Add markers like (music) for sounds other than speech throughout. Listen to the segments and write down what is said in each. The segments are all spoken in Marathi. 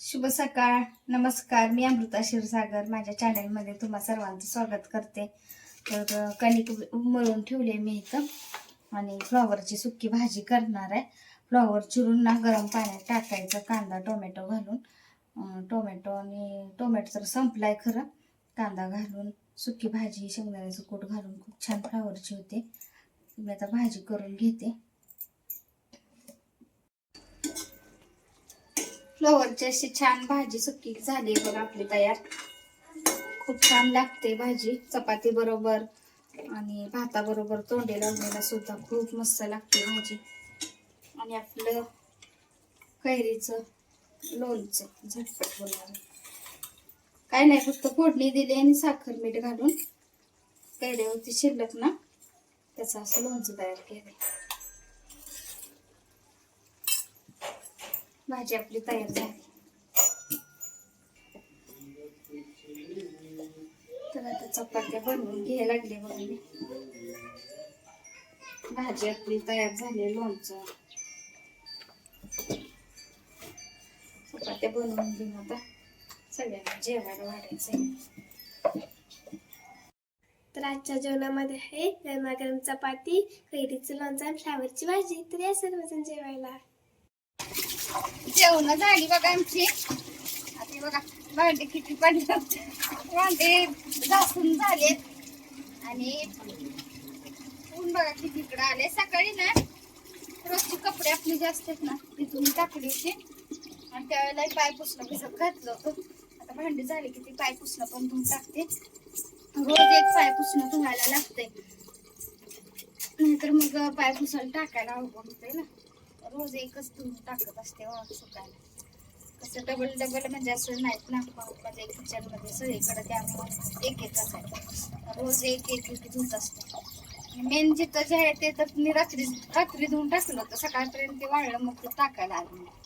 शुभ सकाळ. नमस्कार. मी अमृता क्षीरसागर. माझ्या चॅनलमध्ये तुम्हा सर्वांचं स्वागत करते. तर कणिक मळून ठेवले मी इथं. आणि फ्लॉवरची सुकी भाजी करणार आहे. फ्लॉवर चिरून ना गरम पाण्यात टाकायचं. कांदा टोमॅटो घालून. टोमॅटो आणि टोमॅटो तर संपलाय खरं. कांदा घालून सुकी भाजी शेंगदाण्याचं कूट घालून खूप छान फ्लॉवरची होते. मी आता भाजी करून घेते. फ्लॉवरची अशी छान भाजी सुकी झाली बघ आपली तयार. खूप छान लागते भाजी. चपाती बरोबर आणि भाता बरोबर तोंडी लावलेला सुद्धा खूप मस्त लागते भाजी. आणि आपलं कैरीचं लोणचं झटपट होणार. काय नाही फक्त फोडणी दिली आणि साखर मीठ घालून. कैऱ्यावरती शिल्लक ना त्याचं असं लोणचं तयार केलं भाजी आपली तयार झाली. तर आता चपात्या बनवून घ्यायला लागले बघा मी. भाजी आपली तयार झाली लोणचं चपात्या बनवून घेऊन आता. सगळ्यांना जेवायला वाढायचंय. तर आजच्या जेवणामध्ये आहे गरमागरम चपाती कैरीचं लोणचं आणि फ्लावरची भाजी. तर या सर्वजण जेवायला. जेवण झाली बघा आमची. आता बघा भांडे किती पाणी भांडे घासून झालेत. आणि ऊन बघा किती इकडं आले सकाळी ना रोजचे कपडे आपले जे असतात ना तिथून टाकले होते. आणि त्यावेळेला पाय पुसणं भिजत घातलं होतं. आता भांडी झाली की ती पाय पुसणं पण धुवून टाकते. रोज एक पाय पुसणं धुवायला लागते नाहीतर मग पाय पुसायला टाकायला अवघड होते ना. रोज एकच धुवून टाकत असते हो, सुकायला. कसं डबल डबल म्हणजे असं नाहीत ना म्हणजे किचनमध्ये सगळीकडे त्यामुळे एक एकच आहे. रोज एक एक एक धुत असते. मेन जिथं जे आहे ते तर मी रात्री रात्री धुवून टाकलं होतं. सकाळपर्यंत ते वाळलं मग ते टाकायला आलं नाही.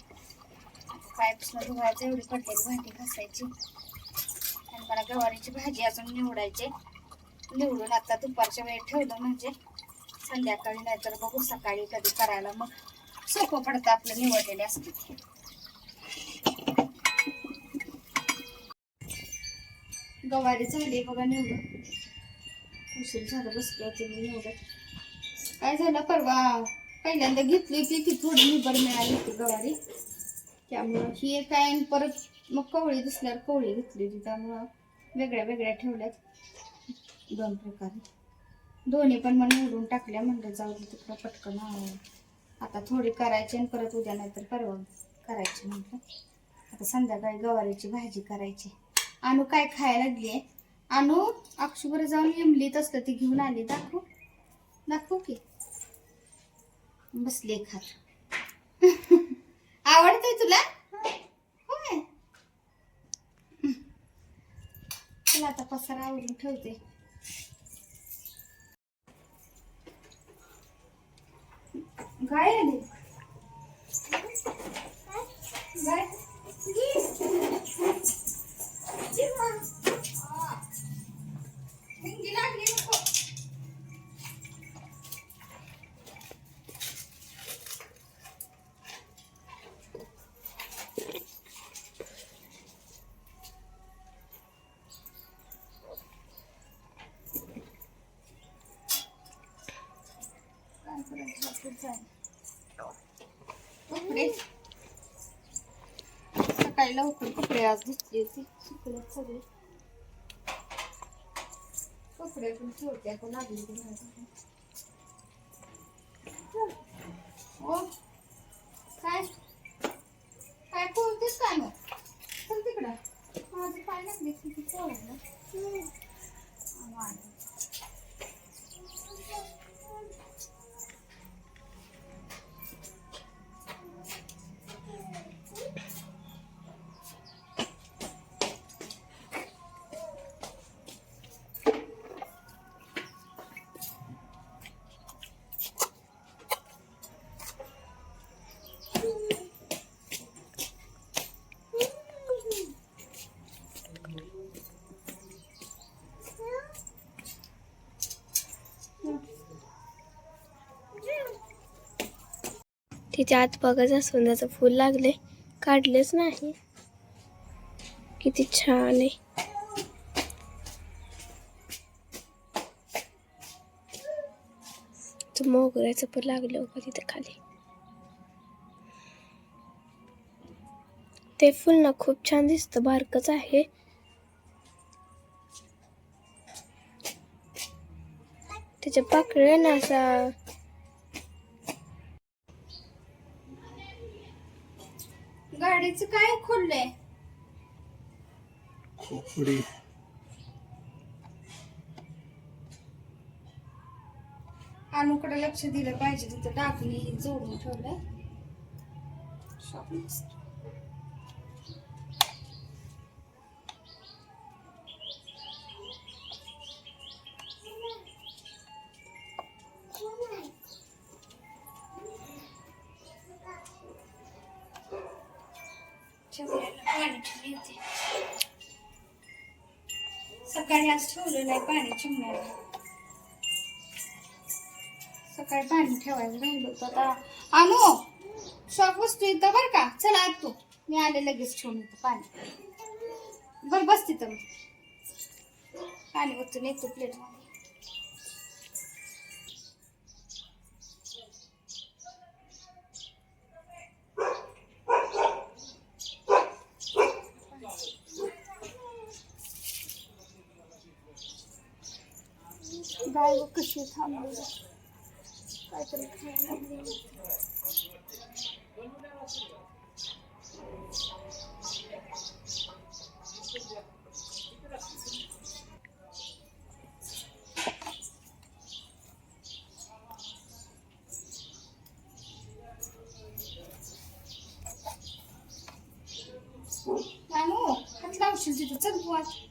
पाईप्सनं धुवायचं एवढी पडलेली भांडी घासायची. आणि मला गवारीची भाजी अजून निवडायची. निवडून आता दुपारच्या वेळेत ठेवलं म्हणजे संध्याकाळी नाहीतर बघू सकाळी कधी करायला. मग सोपं पडतं आपलं निवडलेले असते गवारी झाली बघा निवडून. उशीर झालं बसले होते मी निवडत काय झालं परवा? पहिल्यांदा घेतली होती ती थोडी निबर मिळाली होती गवारी. त्यामुळं ही एक काय आणि परत मग कवळी दिसल्यावर कवळी घेतली होती त्यामुळं वेगळ्या वेगळ्या ठेवल्यात. दोन प्रकारे. दोन्ही पण मग निवडून टाकल्या म्हणलं जाऊ तिकडं पटकन आवं. आता थोडी करायची आणि परत उद्या नाहीतर परवा करायची म्हटलं. आता संध्याकाळी गवारीची भाजी करायची. अनु काय खायला लागली अनु अक्षुभर जाऊन इमलीत असतं ती घेऊन आली. दाखवू. दाखवू की. बसले खात. आवडते तुला? होय. चला आता पसारा आवडून ठेवते. गाय आली गाय कपडे सकाळी लवकर कपडे आज धुतली होती. सुकल्यात सगळे. कपडे पण ठेवते आता लागली तिच्या आत बघा जास्वंदाचं फूल लागले काढलेच नाही. किती छान आहे. मोगऱ्याचं पण लागलं होतं तिथे खाली. ते फुल ना खूप छान दिसतं बारकच आहे. त्याच्या पाकळ्या ना असा गाडीचं काय खोललंय? खोपडी अनुकडे लक्ष दिलं पाहिजे तिथं टाकणी जोडून ठेवलंय. शॉपिंग पाणी चिमण्याला सकाळी पाणी ठेवायला राहिलो होतं आता. आणू शॉप वस्तू येतं बरं का? चला आत तू. मी आले लगेच ठेवून येतो पाणी. बरं बस तिथं पाणी वस्तू येतो प्लेट गाय कशी थांबली? काहीतरी खायला लागली नानू हात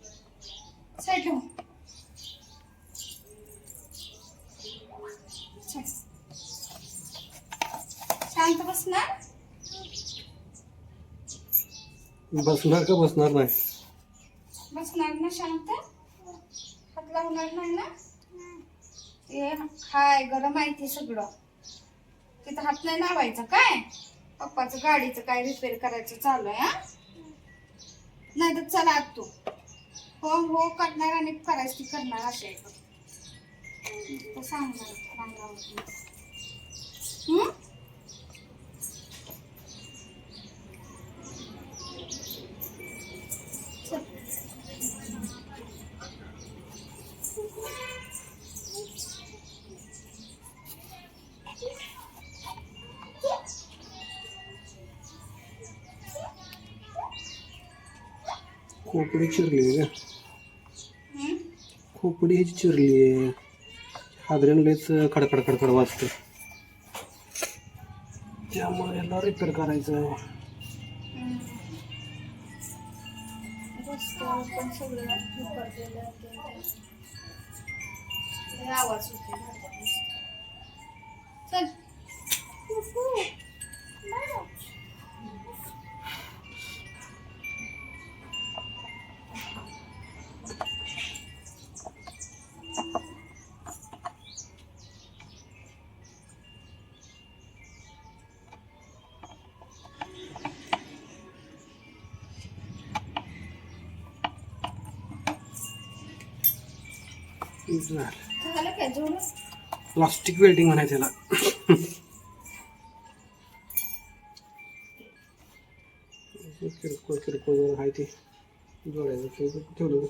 बसणार का बसणार नाही? बसणार ना शांत? हात लावणार नाही ना? ते हाय गरम आहे ते सगळं. तिथं हात नाही लावायचं काय? पप्पाचं गाडीचं काय रिपेअर करायचं चालू आहे हा? नाही तर चला आत तू. हो हो करणार आणि करायची करणार असे सांगणार रांगावरती. खोपडी चिरली आहे का? खोपडी ह्याची चिरली आहे. हादऱ्यानं लयच खडखड खडखड वाजते त्यामुळे याला रिपेअर करायचं. आहे जोडून प्लास्टिक वेल्डिंग म्हणायचं त्याला किरकोळ किरकोळ आहे ते. जोडायचं ठेवलं-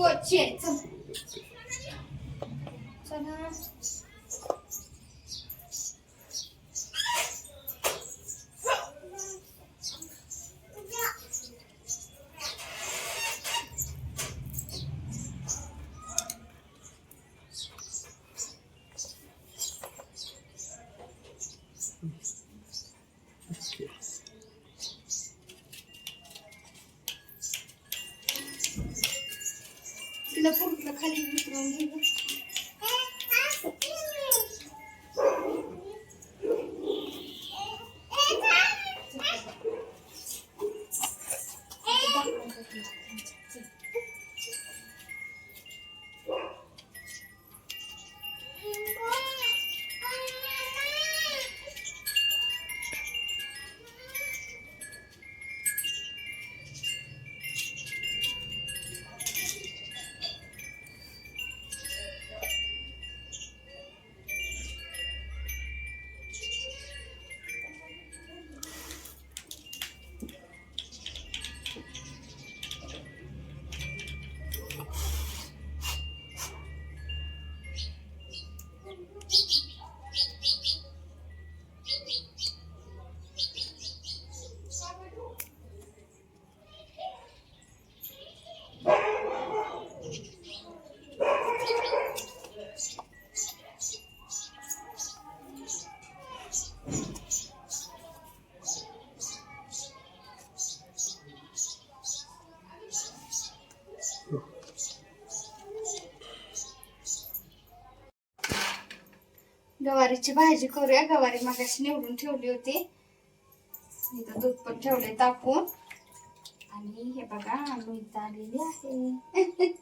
नको गवारीची भाजी करूया. गवारी मगाशी निवडून ठेवली होती. इथं दूध पण ठेवले तापून आणि हे बघा आलू इथं आलेली आहे. (laughs)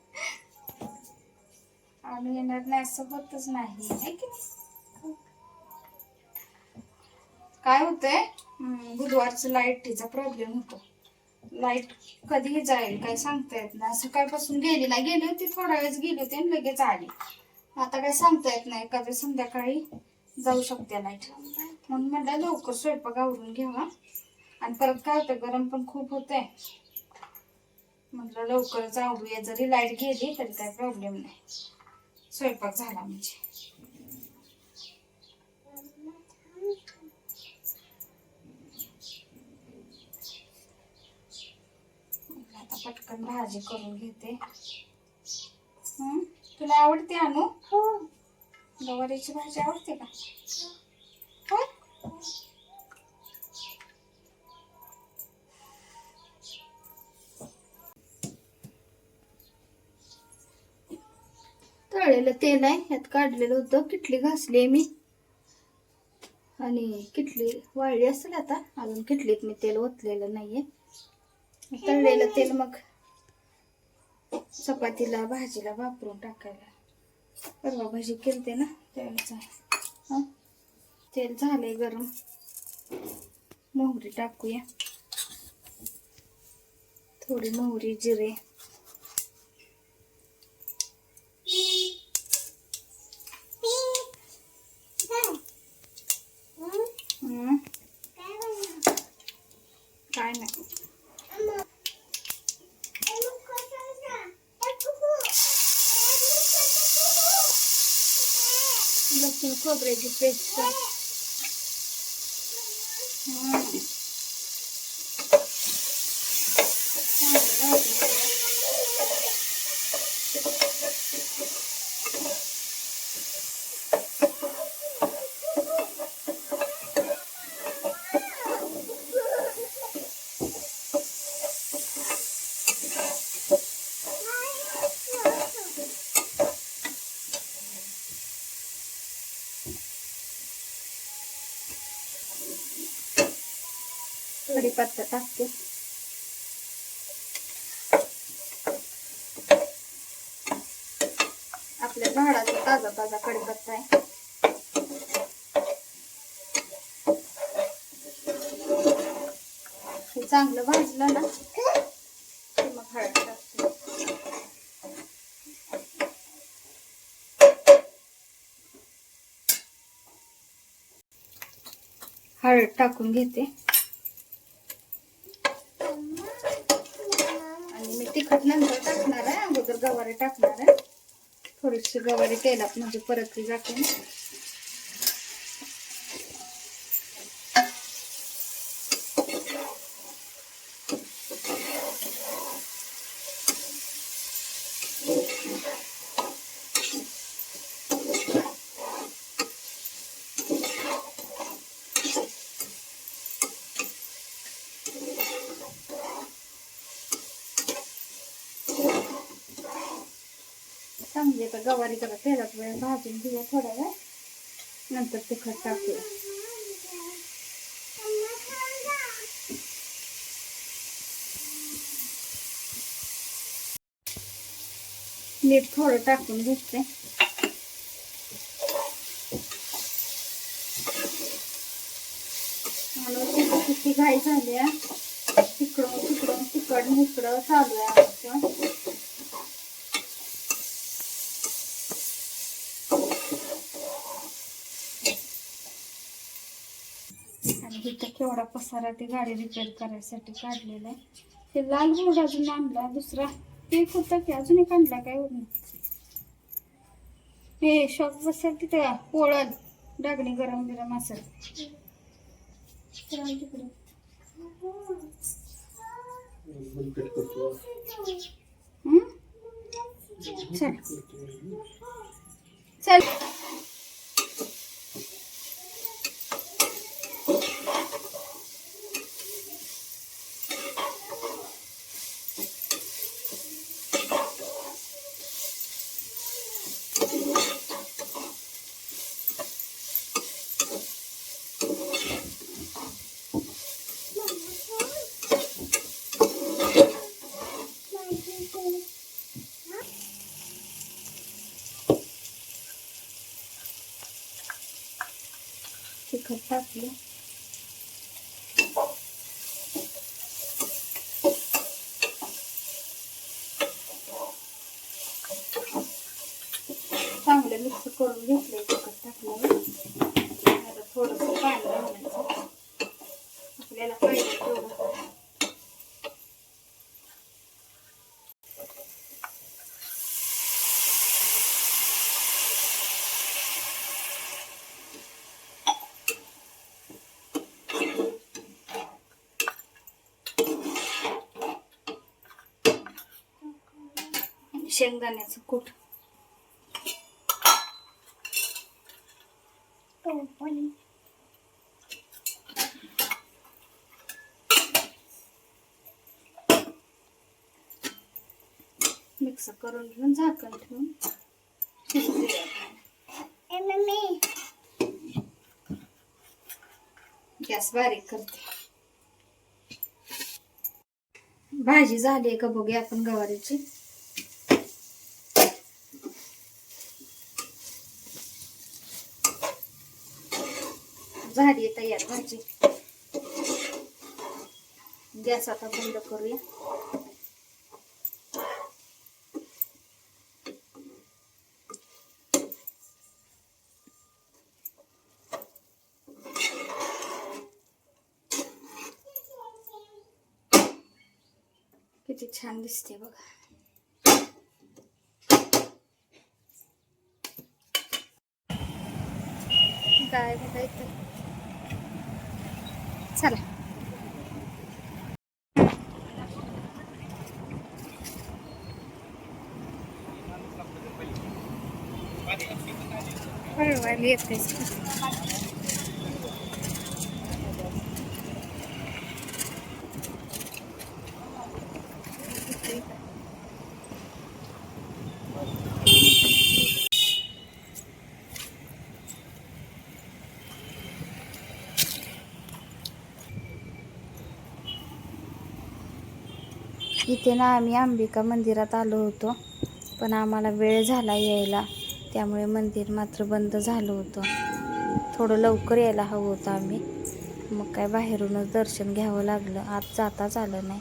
आलू येणार नाही असं होतच नाही. की काय होतंय? बुधवारचं लाईटीचा प्रॉब्लेम होतो. लाइट कधीही जाईल काय सांगता येत नाही. सकाळपासून गेली नाही गेली होती थोडा वेळेस गेली होती आणि लगेच आली. आता काय सांगता येत नाही. कधी संध्याकाळी जाऊ शकते लाइट म्हणून म्हटलं लवकर स्वयंपाक आवरून घ्यावा. आणि परत काय होतं गरम पण खूप होतंय. म्हटलं लवकरच आवरूया जरी लाइट गेली तरी काय प्रॉब्लेम नाही. स्वयंपाक झाला म्हणजे. आता पटकन भाजी करून घेते. तुला आवडते आणू गवारीची भाजी आवडते का? हो? तळलेलं तेल आहे यात काढलेलं होतं. किटली घासली मी. आणि किटली वाळली असेल आता. अजून किटलीत मी तेल ओतलेलं नाहीये. तळलेलं तेल मग चपातीला भाजीला वापरून टाकायला. परवा भाजी केलते ना त्यावेळेचा हां तेल झालंय गरम. मोहरी टाकूया. थोडी मोहरी जिरे. assim, cobra de pessoa. कढीपत्ता टाकते आपल्या झाडाचा ताजा ताजा कडीपत्ता आहे. हे चांगलं भाजलं ना की मग हळद टाकते. हळद टाकून घेते आणि मी तिखट नंतर टाकणार आहे अगोदर गवारी टाकणार आहे. थोडीशी गवारी तेलात म्हणजे परतली जाते. आता गवारी जरा तेलात वेळ भाजून घेऊ थोडा वेळ नंतर तिखट टाकूया मीठ थोडं टाकून घेते. किती घाई झाली आहे. तिकडून तिकडून तिकडून इकडं चालू आहे आणि केवढा पसारा ते गाडी रिपेअर करायसाठी काढलेला आहे. ते लाल बोर्ड अजून आणला दुसरा. ते होतं की अजून एक आणला काय हे शॉप बसेल तिथे पोळल डागणी गरम गरम असेल. चला? चल. चल तिखट टाकलं चांगलं मिक्स करून घेतलंय तिखट टाकल्यावर आता थोडंसं पाणी घालायचं आपल्याला पाहिजे तेवढं शेंगदाण्याचं कूट. मिक्स करून घेऊन झाकण ठेवून. शिजू. गॅस बारीक करते. भाजी झाली का बघूया आपण गवारीची. झाली तयार भाजी गॅस आता बंद करूया. किती छान दिसते बघा. काय बघायचं चला. हळवायला येते. इथे ना आम्ही अंबिका मंदिरात आलो होतो. पण आम्हाला वेळ झाला यायला. त्यामुळे मंदिर मात्र बंद झालं होतं. थोडं लवकर यायला हवं होतं आम्ही. मग काय बाहेरूनच दर्शन घ्यावं लागलं. आत जाताच आलं नाही.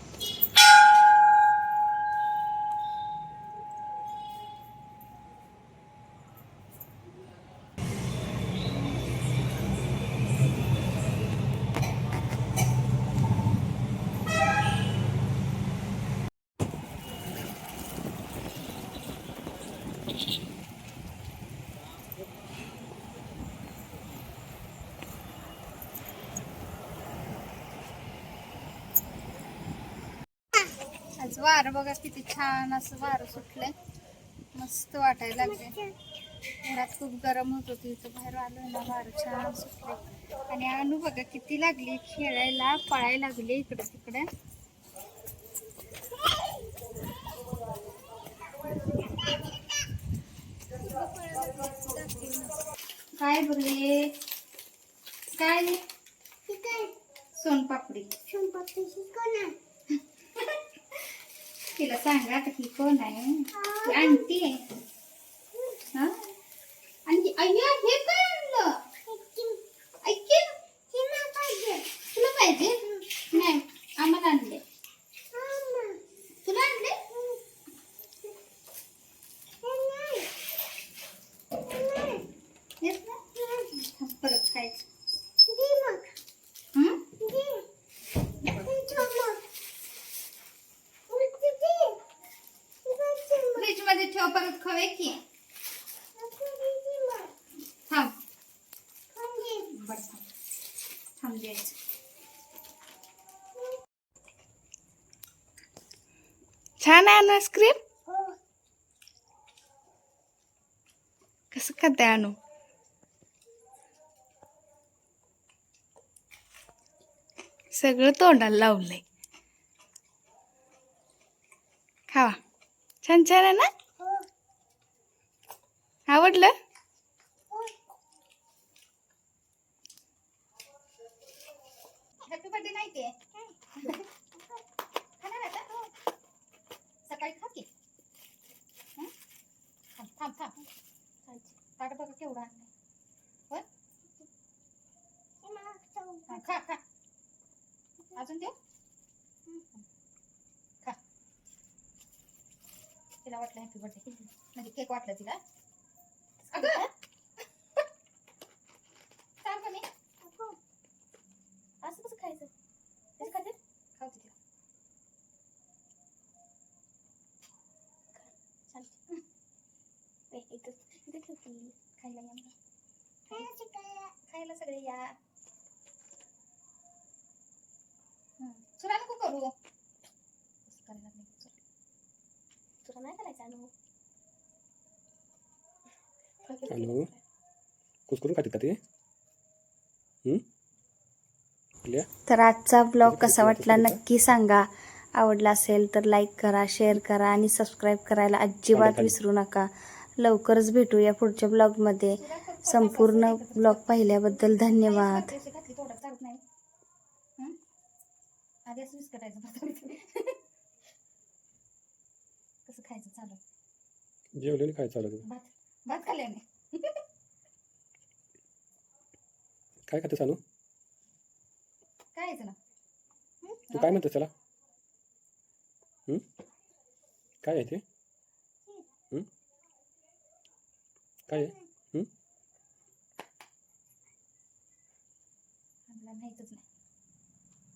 आज वारं बघा किती छान असं वारं सुटलंय. मस्त वाटायला लागले घरात खूप गरम होत होती इथं बाहेर आलो ना वारं छान सुटले आणि अनु बघा किती लागली खेळायला पळायला लागली इकडे तिकडे. काय बोलले? काय? सोनपापडी. तिला सांगा आता ही कोण आहे? ती आंटी आहे. आणि अय्या हे काय आणलं ऐकेल तुला पाहिजे नाही आम्हाला आणले तुला आणले येत ना? थांब, परत खायचं हं? फ्रीजमध्ये ठेव परत खवे की थांब बरं थांब थांब द्यायचं छान आहे ना आईस्क्रीम? कसं खाते आणू? सगळं तोंडाला लावलंय. खावा. छान छान आहे ना? आवडलं? हॅपी बर्थडे नाही ते खाणार आता? हो. सकाळी खा की. थांब थांब थांब. ताट बघा केवढा आणलाय. खा खा. अजून देऊ? खा. तिला वाटलं हॅपी बर्थडे म्हणजे केक वाटलं तिला अगं सांग कोणी असं कसं खायचं कसं खाते खाऊ तिला चालते ए, इथं इथं ठेवते खायला या मग. खायला सगळे या हं. चुरा नको करू असं करायला लागले. चुरा. तुला नाही करायचं अनुभव हॅलो कुसकरून खाते का ते? तर आजचा ब्लॉग कसा वाटला नक्की सांगा. आवडला असेल तर लाईक करा शेअर करा आणि सबस्क्राईब करायला अजिबात विसरू नका. लवकरच भेटूया पुढच्या ब्लॉगमध्ये. संपूर्ण ब्लॉग पाहिल्याबद्दल धन्यवाद. (laughs) चालू? जेवलेलं काय चालू आहे? भात भात खाल्ल्याने (laughs) काय खाते चालू काय यायचं ना तू काय म्हणतेस त्याला? हं? काय आहे ते? हं? काय आहे? आम्हाला माहीतच नाही.